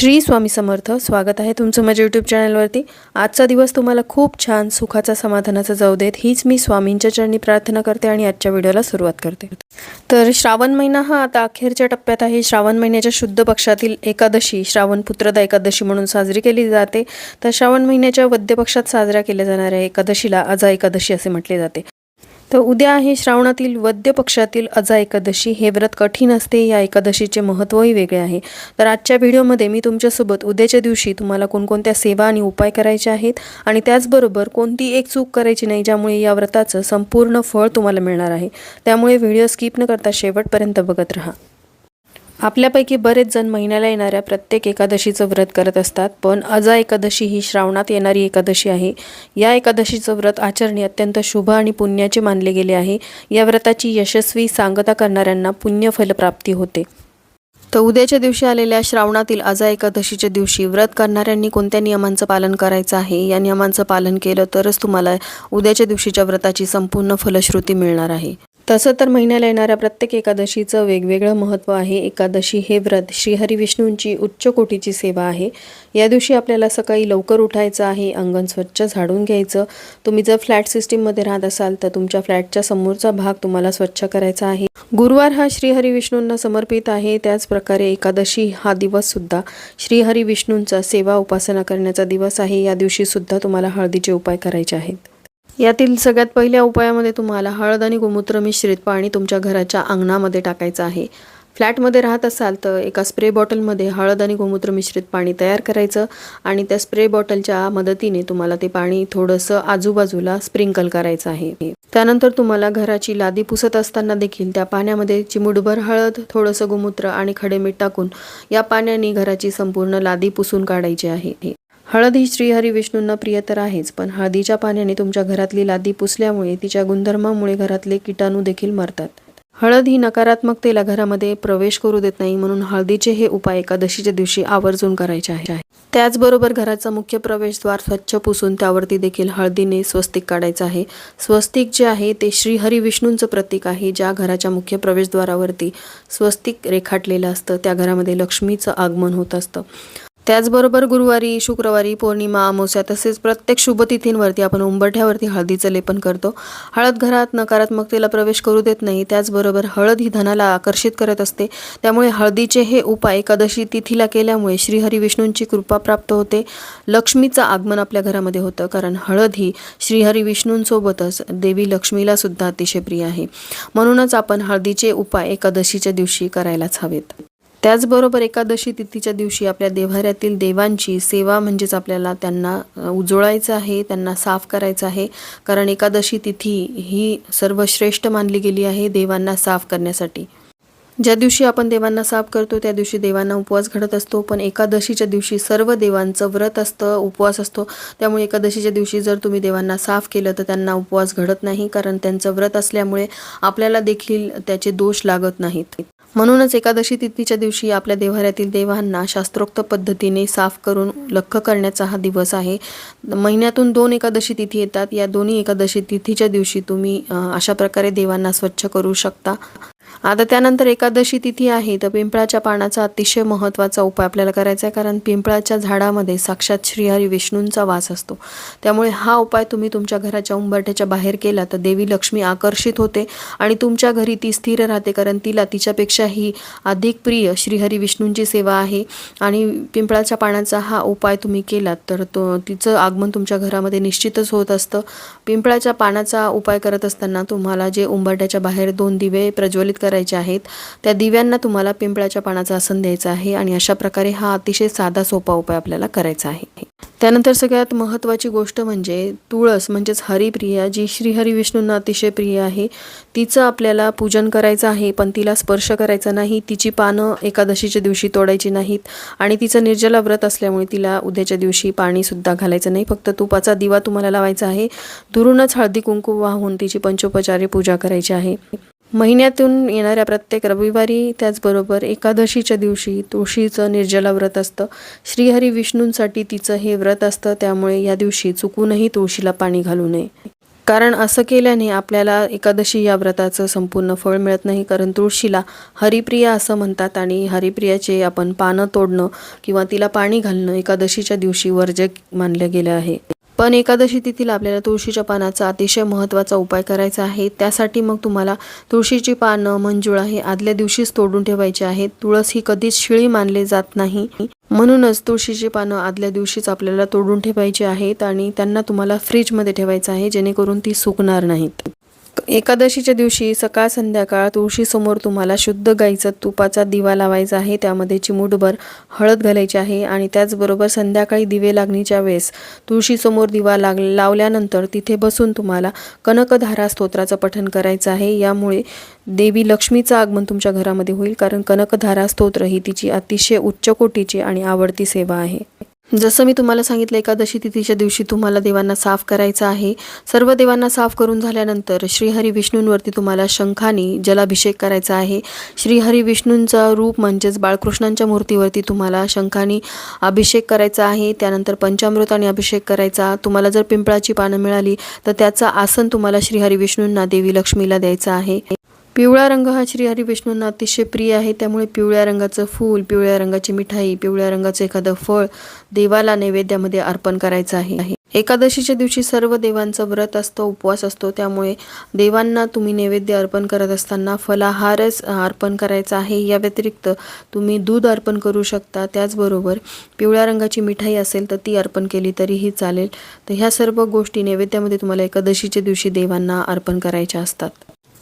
श्री स्वामी समर्थ स्वागत आहे तुमचं माझ्या यूट्यूब चॅनलवरती आजचा दिवस तुम्हाला खूप छान सुखाचा समाधानाचा जाऊ देत. हीच मी स्वामींच्या चरणी प्रार्थना करते आणि आजच्या व्हिडिओला सुरुवात करते. तर श्रावण महिना हा आता अखेरच्या टप्प्यात आहे. श्रावण महिन्याच्या शुद्ध पक्षातील एकादशी श्रावण पुत्रदा एकादशी म्हणून साजरी केली जाते. तर श्रावण महिन्याच्या वद्यपक्षात साजऱ्या केल्या जाणाऱ्या एकादशीला अजा एकादशी असे म्हटले जाते. तर उद्या आहे श्रावणातील वद्य पक्षातील अजा एकादशी. हे व्रत कठीण असते या एकादशीचे महत्त्वही वेगळे आहे. तर आजच्या व्हिडिओमध्ये मी तुमच्यासोबत उद्याच्या दिवशी तुम्हाला कोणकोणत्या सेवा आणि उपाय करायचे आहेत आणि त्याचबरोबर कोणती एक चूक करायची नाही ज्यामुळे या व्रताचं संपूर्ण फळ तुम्हाला मिळणार आहे. त्यामुळे व्हिडिओ स्किप न करता शेवटपर्यंत बघत राहा. आपल्यापैकी बरेच जण महिन्याला येणाऱ्या प्रत्येक एकादशीचं व्रत करत असतात पण अजा एकादशी ही श्रावणात येणारी एकादशी आहे. या एकादशीचं व्रत आचरणे अत्यंत शुभ आणि पुण्याचे मानले गेले आहे. या व्रताची यशस्वी सांगता करणाऱ्यांना पुण्यफल प्राप्ती होते. तर उद्याच्या दिवशी आलेल्या श्रावणातील अजा एकादशीच्या दिवशी व्रत करणाऱ्यांनी कोणत्या नियमांचं पालन करायचं आहे? या नियमांचं पालन केलं तरच तुम्हाला उद्याच्या दिवशीच्या व्रताची संपूर्ण फलश्रुती मिळणार आहे. तसं तर महिन्याला येणाऱ्या प्रत्येक एकादशीचं वेगवेगळं महत्त्व आहे. एकादशी हे व्रत श्रीहरी विष्णूंची उच्च कोटीची सेवा आहे. या दिवशी आपल्याला सकाळी लवकर उठायचं आहे अंगण स्वच्छ झाडून घ्यायचं. तुम्ही जर फ्लॅट सिस्टीममध्ये राहत असाल तर तुमच्या फ्लॅटच्या समोरचा भाग तुम्हाला स्वच्छ करायचा आहे. गुरुवार हा श्रीहरी विष्णूंना समर्पित आहे. त्याच प्रकारे एकादशी हा दिवससुद्धा श्रीहरी विष्णूंचा सेवा उपासना करण्याचा दिवस आहे. या दिवशी सुद्धा तुम्हाला हळदीचे उपाय करायचे आहेत. यातील सगळ्यात पहिल्या उपायामध्ये तुम्हाला हळद आणि गोमूत्र मिश्रित पाणी तुमच्या घराच्या अंगणामध्ये टाकायचं आहे. फ्लॅटमध्ये राहत असाल तर एका स्प्रे बॉटलमध्ये हळद आणि गोमूत्र मिश्रित पाणी तयार करायचं आणि त्या स्प्रे बॉटलच्या मदतीने तुम्हाला ते पाणी थोडंसं आजूबाजूला स्प्रिंकल करायचं आहे. त्यानंतर तुम्हाला घराची लादी पुसत असताना देखील त्या पाण्यामध्ये चिमुडभर हळद थोडंसं गोमूत्र आणि खडे मीठ टाकून या पाण्याने घराची संपूर्ण लादी पुसून काढायची आहे. हळद ही श्रीहरी विष्णूंना प्रिय तर आहेच पण हळदीच्या पाण्याने तुमच्या घरातली लादी पुसल्यामुळे तिच्या गुणधर्मामुळे घरातले किटाणू देखील मरतात. हळद ही नकारात्मकतेला घरामध्ये प्रवेश करू देत नाही म्हणून हळदीचे हे उपाय एकादशीच्या दिवशी आवर्जून करायचे आहे. त्याचबरोबर घराचा मुख्य प्रवेशद्वार स्वच्छ पुसून त्यावरती देखील हळदीने स्वस्तिक काढायचं आहे. स्वस्तिक जे आहे ते श्रीहरी विष्णूंचं प्रतीक आहे ज्या घराच्या मुख्य प्रवेशद्वारावरती स्वस्तिक रेखाटलेलं असतं त्या घरामध्ये लक्ष्मीचं आगमन होत असतं. त्याचबरोबर गुरुवारी शुक्रवारी पौर्णिमा अमावस्या तसेच प्रत्येक शुभतिथींवरती आपण उंबरठ्यावरती हळदीचं लेपन करतो. हळद घरात नकारात्मकतेला प्रवेश करू देत नाही. त्याचबरोबर हळद ही धनाला आकर्षित करत असते. त्यामुळे हळदीचे हे उपाय एकादशी तिथीला केल्यामुळे श्रीहरी विष्णूंची कृपा प्राप्त होते. लक्ष्मीचं आगमन आपल्या घरामध्ये होतं कारण हळद ही श्रीहरी विष्णूंसोबतच देवी लक्ष्मीला सुद्धा अतिशय प्रिय आहे. म्हणूनच आपण हळदीचे उपाय एकादशीच्या दिवशी करायलाच हवेत. त्याचबरोबर एकादशी तिथीच्या दिवशी आपल्या देव्हाऱ्यातील देवांची सेवा म्हणजेच आपल्याला त्यांना अ, उजळायचं आहे त्यांना साफ करायचं आहे. कारण एकादशी तिथी ही सर्वश्रेष्ठ मानली गेली आहे देवांना साफ करण्यासाठी. ज्या दिवशी आपण देवांना साफ करतो त्या दिवशी देवांना उपवास घडत असतो. पण एकादशीच्या दिवशी सर्व देवांचं व्रत असतं उपवास असतो. त्यामुळे एकादशीच्या दिवशी जर तुम्ही देवांना साफ केलं तर त्यांना उपवास घडत नाही. कारण त्यांचं व्रत असल्यामुळे आपल्याला देखील त्याचे दोष लागत नाहीत. म्हणूनच एकादशी तिथीच्या दिवशी आपल्या देव्हाऱ्यातील देवांना शास्त्रोक्त पद्धतीने साफ करून लख करण्याचा हा दिवस आहे. महिन्यातून दोन एकादशी तिथी येतात. या दोन्ही एकादशी तिथीच्या दिवशी तुम्ही अशा प्रकारे देवांना स्वच्छ करू शकता. आता त्यानंतर एकादशी तिथी आहे. तर पिंपळाच्या पानाचा अतिशय महत्त्वाचा उपाय आपल्याला करायचा आहे. कारण पिंपळाच्या झाडामध्ये साक्षात श्रीहरी विष्णूंचा वास असतो. त्यामुळे हा उपाय तुम्ही तुमच्या घराच्या उंबरठ्याच्या बाहेर केला तर देवी लक्ष्मी आकर्षित होते आणि तुमच्या घरी ती स्थिर राहते. कारण तिला तिच्यापेक्षाही अधिक प्रिय श्रीहरी विष्णूंची सेवा आहे. आणि पिंपळाच्या पानाचा हा उपाय तुम्ही केलात तर तो तिचं आगमन तुमच्या घरामध्ये निश्चितच होत असतं. पिंपळाच्या पानाचा उपाय करत असताना तुम्हाला जे उंबरठ्याच्या बाहेर दोन दिवे प्रज्वलित करायचे आहेत. त्या दिव्यांना तुम्हाला पिंपळाच्या पानाचं आसन द्यायचं आहे आणि अशा प्रकारे हा अतिशय साधा सोपा उपाय आपल्याला करायचा आहे. त्यानंतर सगळ्यात महत्त्वाची गोष्ट म्हणजे तुळस म्हणजेच हरिप्रिया जी श्रीहरी विष्णूंना अतिशय प्रिय आहे. तिचं आपल्याला पूजन करायचं आहे पण तिला स्पर्श करायचा नाही. तिची पानं एकादशीच्या दिवशी तोडायची नाहीत आणि तिचं निर्जला व्रत असल्यामुळे तिला उद्याच्या दिवशी पाणीसुद्धा घालायचं नाही. फक्त तुपाचा दिवा तुम्हाला लावायचा आहे. दुरूनच हळदी कुंकू वाहून तिची पंचोपचारी पूजा करायची आहे. महिन्यातून येणाऱ्या प्रत्येक रविवारी त्याचबरोबर एकादशीच्या दिवशी तुळशीचं निर्जला व्रत असतं. श्रीहरी विष्णूंसाठी तिचं हे व्रत असतं त्यामुळे या दिवशी चुकूनही तुळशीला पाणी घालू नये. कारण असं केल्याने आपल्याला एकादशी या व्रताचं संपूर्ण फळ मिळत नाही कारण तुळशीला हरिप्रिया असं म्हणतात आणि हरिप्रियाचे आपण पानं तोडणं किंवा तिला पाणी घालणं एकादशीच्या दिवशी वर्ज्य मानलं गेलं आहे. पण एकादशी तिथीला आपल्याला तुळशीच्या पानाचा अतिशय महत्त्वाचा उपाय करायचा आहे. त्यासाठी मग तुम्हाला तुळशीची पानं मंजुळा हे आदल्या दिवशीच तोडून ठेवायचे आहेत. तुळस ही कधीच शिळी मानले जात नाही. म्हणूनच तुळशीची पानं आदल्या दिवशीच आपल्याला तोडून ठेवायची आहेत आणि त्यांना तुम्हाला फ्रीजमध्ये ठेवायचं आहे जेणेकरून ती सुकणार नाहीत. एकादशीच्या दिवशी सकाळ संध्याकाळ तुळशीसमोर तुम्हाला शुद्ध गाईचा तुपाचा दिवा लावायचा आहे. त्यामध्ये चिमूटभर हळद घालायची आहे आणि त्याचबरोबर संध्याकाळी दिवे लागणीच्या वेळेस तुळशीसमोर दिवा लाग लावल्यानंतर तिथे बसून तुम्हाला कनकधारा स्तोत्राचं पठण करायचं आहे. यामुळे देवी लक्ष्मीचं आगमन तुमच्या घरामध्ये होईल कारण कनकधारा स्तोत्र ही तिची अतिशय उच्च कोटीची आणि आवडती सेवा आहे. जसं मी तुम्हाला सांगितलं एकादशी तिथीच्या दिवशी तुम्हाला देवांना साफ करायचं आहे. सर्व देवांना साफ करून झाल्यानंतर श्रीहरी विष्णूंवरती तुम्हाला शंखानी जलाभिषेक करायचा आहे. श्रीहरी विष्णूंचं रूप म्हणजेच बाळकृष्णांच्या मूर्तीवरती तुम्हाला शंखानी अभिषेक करायचा आहे. त्यानंतर पंचामृताने अभिषेक करायचा. तुम्हाला जर पिंपळाची पानं मिळाली तर त्याचं आसन तुम्हाला श्रीहरी विष्णूंना देवी लक्ष्मीला द्यायचं आहे. पिवळा रंग हा श्री हरी विष्णूंना अतिशय प्रिय आहे. त्यामुळे पिवळ्या रंगाचं फूल पिवळ्या रंगाची मिठाई पिवळ्या रंगाचं एखादं फळ देवाला नैवेद्यामध्ये अर्पण करायचं आहे. एकादशीच्या दिवशी सर्व देवांचं व्रत असतो उपवास असतो. त्यामुळे देवांना तुम्ही नैवेद्य अर्पण करत असताना फलाहारच अर्पण करायचा आहे. या व्यतिरिक्त तुम्ही दूध अर्पण करू शकता. त्याचबरोबर पिवळ्या रंगाची मिठाई असेल तर ती अर्पण केली तरीही चालेल. तर ह्या सर्व गोष्टी नैवेद्यामध्ये तुम्हाला एकादशीच्या दिवशी देवांना अर्पण करायच्या असतात.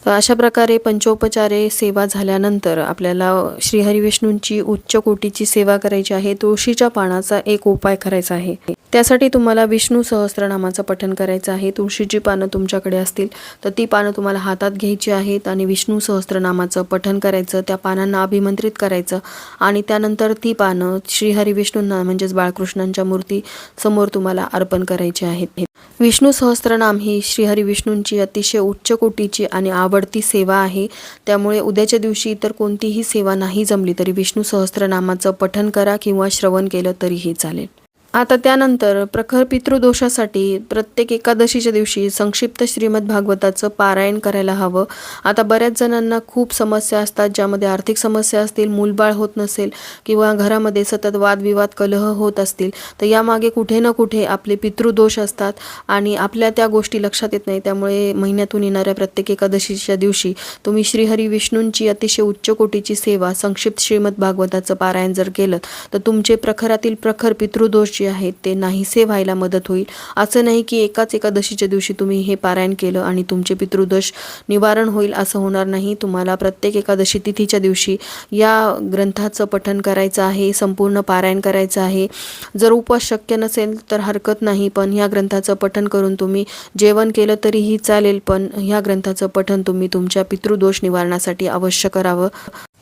तर अशा प्रकारे पंचोपचारे सेवा झाल्यानंतर आपल्याला श्रीहरी विष्णूंची उच्च कोटीची सेवा करायची आहे. तुळशीच्या पानाचा एक उपाय करायचा आहे. त्यासाठी तुम्हाला विष्णू सहस्त्रनामाचं पठण करायचं आहे. तुळशीची पानं तुमच्याकडे असतील तर ती पानं तुम्हाला हातात घ्यायची आहेत आणि विष्णू सहस्त्रनामाचं पठण करायचं त्या पानांना अभिमंत्रित करायचं आणि त्यानंतर ती पानं श्रीहरी विष्णूंना म्हणजेच बाळकृष्णांच्या मूर्ती समोर तुम्हाला अर्पण करायची आहेत. विष्णू सहस्त्रनाम ही श्रीहरी विष्णूंची अतिशय उच्च कोटीची आणि आवडती सेवा आहे. त्यामुळे उद्याच्या दिवशी इतर कोणतीही सेवा नाही जमली तरी विष्णू सहस्त्रनामाचं पठण करा किंवा श्रवण केलं तरीही चालेल. आता त्यानंतर प्रखर पितृदोषासाठी प्रत्येक एकादशीच्या दिवशी संक्षिप्त श्रीमद भागवताचं पारायण करायला हवं. आता बऱ्याच जणांना खूप समस्या असतात ज्यामध्ये आर्थिक समस्या असतील मूलबाळ होत नसेल किंवा घरामध्ये सतत वादविवाद कलह होत असतील तर यामागे कुठे ना कुठे आपले पितृदोष असतात आणि आपल्या त्या गोष्टी लक्षात येत नाही. त्यामुळे महिन्यातून येणाऱ्या प्रत्येक एकादशीच्या दिवशी तुम्ही श्रीहरी विष्णूंची अतिशय उच्च कोटीची सेवा संक्षिप्त श्रीमद भागवताचं पारायण जर केलं तर तुमचे प्रखरातील प्रखर पितृदोष जे आहेत ते नाहीसे व्हायला मदत होईल. असं नाही की एकाच एकादशीच्या दिवशी तुम्ही हे पारायण केलं आणि तुमचे पितृदोष निवारण होईल असं होणार नाही. तुम्हाला प्रत्येक एकादशी तिथीच्या दिवशी या ग्रंथाचं पठन करायचं आहे संपूर्ण पारायण करायचं आहे. जर उपवास शक्य नसेल तर हरकत नाही पण ह्या ग्रंथाचं पठन करून तुम्ही जेवण केलं तरीही चालेल पण ह्या ग्रंथाचं पठन तुम्ही तुमच्या पितृदोष निवारणासाठी अवश्य करावं.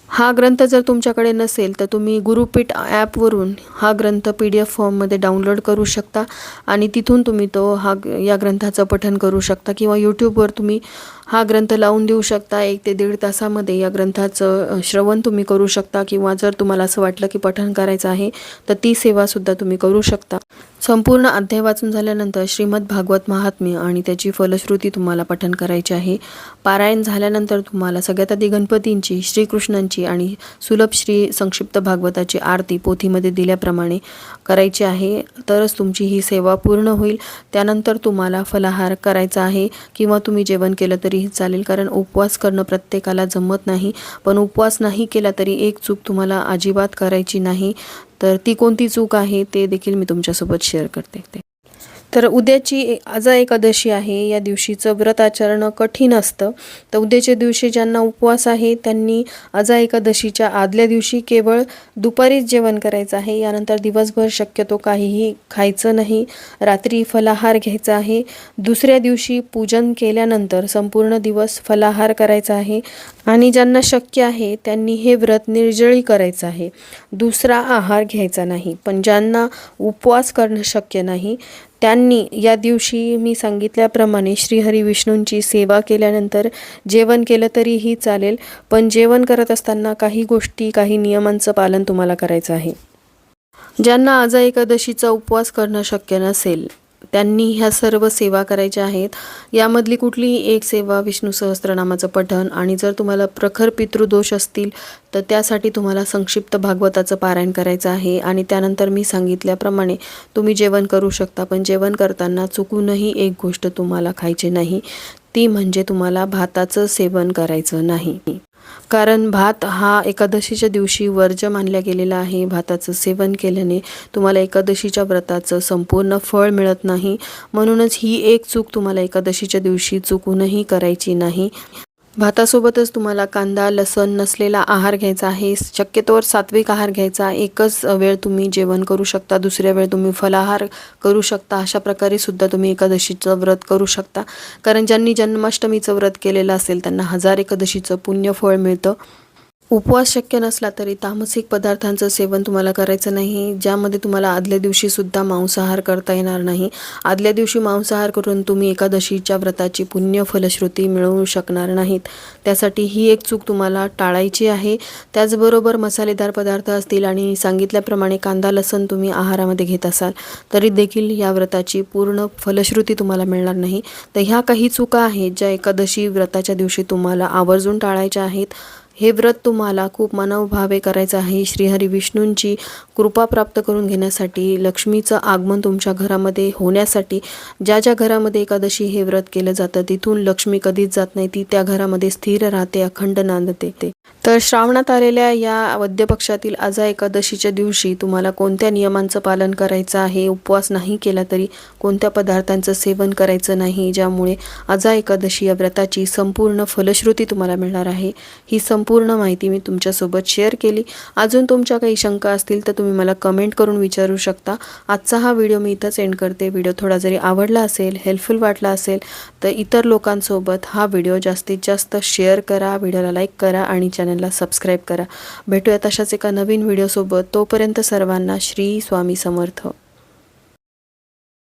हा ग्रंथ जर तुमच्याकडे नसेल तर तुम्ही गुरुपीठ ॲपवरून हा ग्रंथ पी डी एफ फॉर्ममध्ये डाउनलोड करू शकता आणि तिथून तुम्ही तो हा या ग्रंथाचं पठन करू शकता किंवा यूट्यूबवर तुम्ही हा ग्रंथ लावून देऊ शकता. एक ते दीड तासामध्ये या ग्रंथाचं श्रवण तुम्ही करू शकता किंवा जर तुम्हाला असं वाटलं की पठन करायचं आहे तर ती सेवासुद्धा तुम्ही करू शकता. संपूर्ण अध्याय वाचून झाल्यानंतर श्रीमद भागवत महात्म्य आणि त्याची फलश्रुती तुम्हाला पठन करायची आहे. पारायण झाल्यानंतर तुम्हाला सगळ्यात आधी गणपतींची श्रीकृष्णांची आणि सुलभ श्री संक्षिप्त भागवताची आरती पोथीमध्ये दिल्याप्रमाणे करायची आहे. तरच तुमची ही सेवा पूर्ण होईल. त्यानंतर तुम्हाला फलाहार करायचा आहे किंवा तुम्ही जेवण केलं तरीही चालेल कारण उपवास करणं प्रत्येकाला जमत नाही. पण उपवास नाही केला तरी एक चूक तुम्हाला अजिबात करायची नाही. तर ती कोणती चूक आहे ते देखील मी तुमच्यासोबत शेअर करते. ते तर उद्याची आज एकादशी आहे. या दिवशीचं व्रत आचरणं कठीण असतं. तर उद्याच्या दिवशी ज्यांना उपवास आहे त्यांनी आजा एकादशीच्या आदल्या दिवशी केवळ दुपारीच जेवण करायचं आहे. यानंतर दिवसभर शक्यतो काहीही खायचं नाही. रात्री फलाहार घ्यायचा आहे. दुसऱ्या दिवशी पूजन केल्यानंतर संपूर्ण दिवस फलाहार करायचा आहे. आणि ज्यांना शक्य आहे त्यांनी हे व्रत निर्जळी करायचं आहे. दुसरा आहार घ्यायचा नाही. पण ज्यांना उपवास करणं शक्य नाही त्यांनी या दिवशी मी सांगितल्याप्रमाणे श्रीहरी विष्णूंची सेवा केल्यानंतर जेवण केलं तरीही चालेल पण जेवण करत असताना काही गोष्टी काही नियमांचं पालन तुम्हाला करायचं आहे. ज्यांना आज एकादशीचा उपवास करणं शक्य नसेल. त्यांनी ह्या सर्व सेवा करायच्या आहेत. यामधली कुठलीही एक सेवा विष्णू सहस्त्रनामाचं पठण आणि जर तुम्हाला प्रखर पितृदोष असतील तर त्यासाठी तुम्हाला संक्षिप्त भागवताचं पारायण करायचं आहे. आणि त्यानंतर मी सांगितल्याप्रमाणे तुम्ही जेवण करू शकता पण जेवण करताना चुकूनही एक गोष्ट तुम्हाला खायची नाही. ती म्हणजे तुम्हाला भाताचं सेवन करायचं नाही. कारण भात हा एकादशीच्या दिवशी वर्ज मानला गेलेला आहे. भाताचं सेवन केल्याने तुम्हाला एकादशीच्या व्रताचं संपूर्ण फळ मिळत नाही. म्हणूनच ही एक चूक तुम्हाला एकादशीच्या दिवशी चुकूनही करायची नाही. भातासोबतच तुम्हाला कांदा लसण नसलेला आहार घ्यायचा आहे. शक्यतोवर सात्विक आहार घ्यायचा. एकच वेळ तुम्ही जेवण करू शकता दुसऱ्या वेळ तुम्ही फलाहार करू शकता. अशा प्रकारे सुद्धा तुम्ही एकादशीचं व्रत करू शकता. कारण ज्यांनी जन्माष्टमीचं व्रत केलेलं असेल त्यांना हजार एकादशीचं पुण्यफळ मिळतं. उपवास शक्य नसला तरी तामसिक पदार्थांचं सेवन तुम्हाला करायचं नाही ज्यामध्ये तुम्हाला आदल्या दिवशीसुद्धा मांसाहार करता येणार नाही. आदल्या दिवशी मांसाहार करून तुम्ही एकादशीच्या व्रताची पुण्य फलश्रुती मिळवू शकणार नाहीत. त्यासाठी ही एक चूक तुम्हाला टाळायची आहे. त्याचबरोबर मसालेदार पदार्थ असतील आणि सांगितल्याप्रमाणे कांदा लसण तुम्ही आहारामध्ये घेत असाल तरी देखील या व्रताची पूर्ण फलश्रुती तुम्हाला मिळणार नाही. तर ह्या काही चुका आहेत ज्या एकादशी व्रताच्या दिवशी तुम्हाला आवर्जून टाळायच्या आहेत. हे व्रत तुम्हाला खूप मनोभावे करायचं आहे. श्रीहरी विष्णूंची कृपा प्राप्त करून घेण्यासाठी लक्ष्मीचं आगमन तुमच्या घरामध्ये होण्यासाठी ज्या ज्या घरामध्ये एकादशी हे व्रत केलं जातं तिथून लक्ष्मी कधीच जात नाही ती त्या घरामध्ये स्थिर राहते अखंड नांदते. तर श्रावणात आलेल्या या वद्य पक्षातील आजा एकादशीच्या दिवशी तुम्हाला कोणत्या नियमांचं पालन करायचं आहे? उपवास नाही केला तरी कोणत्या पदार्थांचं सेवन करायचं नाही? ज्यामुळे आजा एकादशी या व्रताची संपूर्ण फलश्रुती तुम्हाला मिळणार आहे. ही संपूर्ण माहिती मी तुमच्यासोबत शेअर केली. अजून तुमच्या काही शंका असतील तर तुम्ही मला कमेंट करून विचारू शकता. आजचा हा व्हिडिओ मी इथंच एंड करते. व्हिडिओ थोडा जरी आवडला असेल हेल्पफुल वाटला असेल तर इतर लोकांसोबत हा व्हिडिओ जास्तीत जास्त शेअर करा. व्हिडिओला लाईक करा आणि चॅनल चॅनलला सबस्क्राईब करा. भेटूया तशाच एका नवीन व्हिडिओसोबत. तोपर्यंत सर्वांना श्री स्वामी समर्थ.